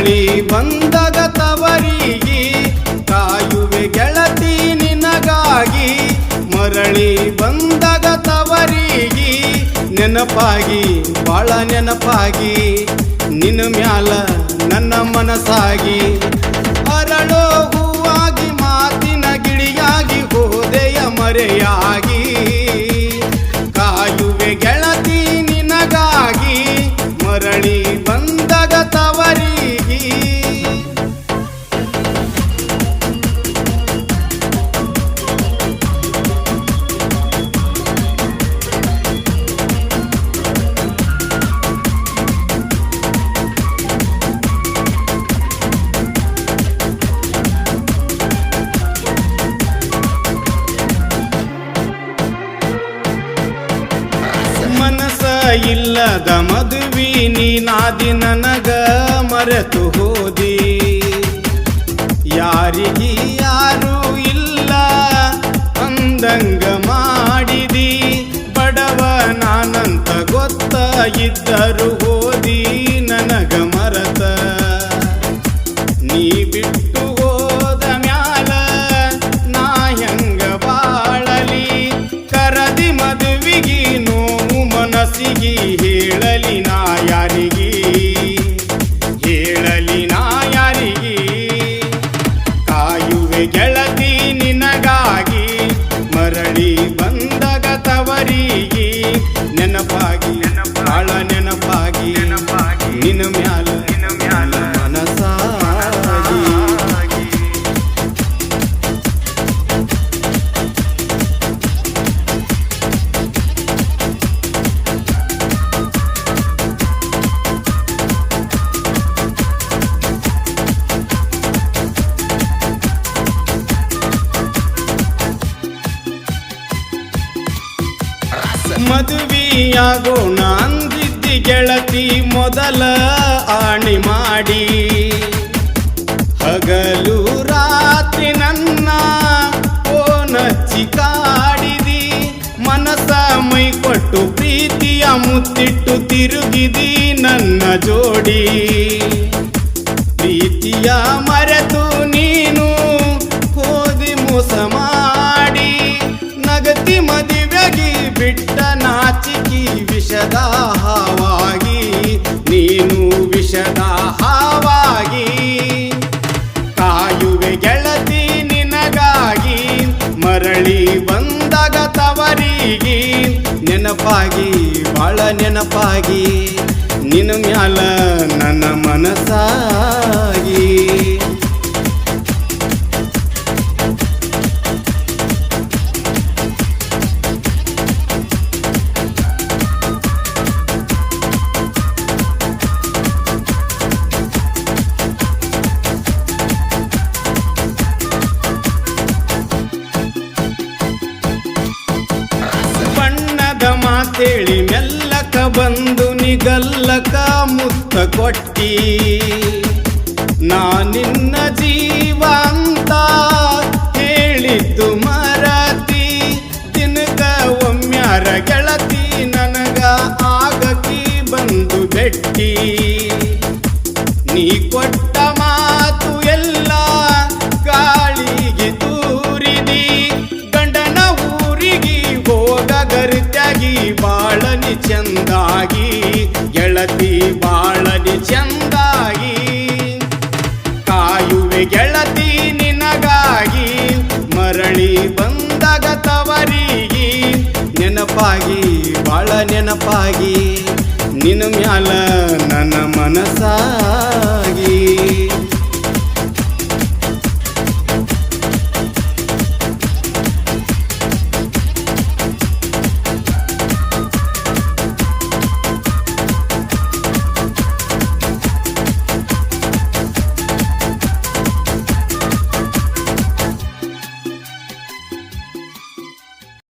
ಮರಳಿ ಬಂದಾಗ ತವರಿಗೆ, ಕಾಯುವೆ ಗೆಳತಿ ನಿನಗಾಗಿ. ಮರಳಿ ಬಂದಾಗ ತವರಿಗೆ, ನೆನಪಾಗಿ, ಬಾಳ ನೆನಪಾಗಿ, ನಿನ್ನ ಮ್ಯಾಲ ನನ್ನ ಮನಸ್ಸಾಗಿ. ಅರಳೋ ಹೂವಾಗಿ ಮಾತಿನ ಗಿಳಿಯಾಗಿ, ಹೋದೆಯ ಮರೆಯಾಗಿ. ಇಲ್ಲದ ಮದುವಿ ನೀನಾದಿ ನನಗ ಮರೆತು ಹೋದಿ. ಯಾರಿಗಿ ಯಾರು ಇಲ್ಲ, ಅಂದಂಗ ಮಾಡಿದಿ. ಬಡವ ನಾನಂತ ಗೊತ್ತ ಇದ್ದರು ಹೋದಿ. ಮದುವೆಯಾಗೋಣ ಅಂದಿದ್ದಿ ಗೆಳತಿ ಮೊದಲ ಆಣಿ ಮಾಡಿ. ಹಗಲು ರಾತ್ರಿ ನನ್ನ ಓನಚ್ಚಿ ಕಾಡಿದಿ. ಮನಸ ಮೈ ಕೊಟ್ಟು ಪ್ರೀತಿಯ ಮುತ್ತಿಟ್ಟು ತಿರುಗಿದಿ ನನ್ನ ಜೋಡಿ. ಪ್ರೀತಿಯ ನೆನಪಾಗಿ ಬಾಳ ನೆನಪಾಗಿ ನಿನ್ನ ಮ್ಯಾಲ ನನ್ನ ಮನಸ್ಸಾಗಿ ಮಾತೇಳಿ ಮೆಲ್ಲಕ ಬಂದು ನಿಗಲ್ಲಕ ಮುತ್ತ ಕೊಟ್ಟಿ. ನಾ ನಿನ್ನ ಜೀವ ಗೆಳತಿ ಬಾಳಲಿ ಚಂದಾಗಿ, ಕಾಯುವೆ ಗೆಳತಿ ನಿನಗಾಗಿ, ಮರಳಿ ಬಂದಾಗ ತವರಿಗೆ ನೆನಪಾಗಿ, ಬಾಳ ನೆನಪಾಗಿ, ನಿನ್ನ ಮ್ಯಾಲ ನನ್ನ ಮನಸ್ಸಾಗಿ.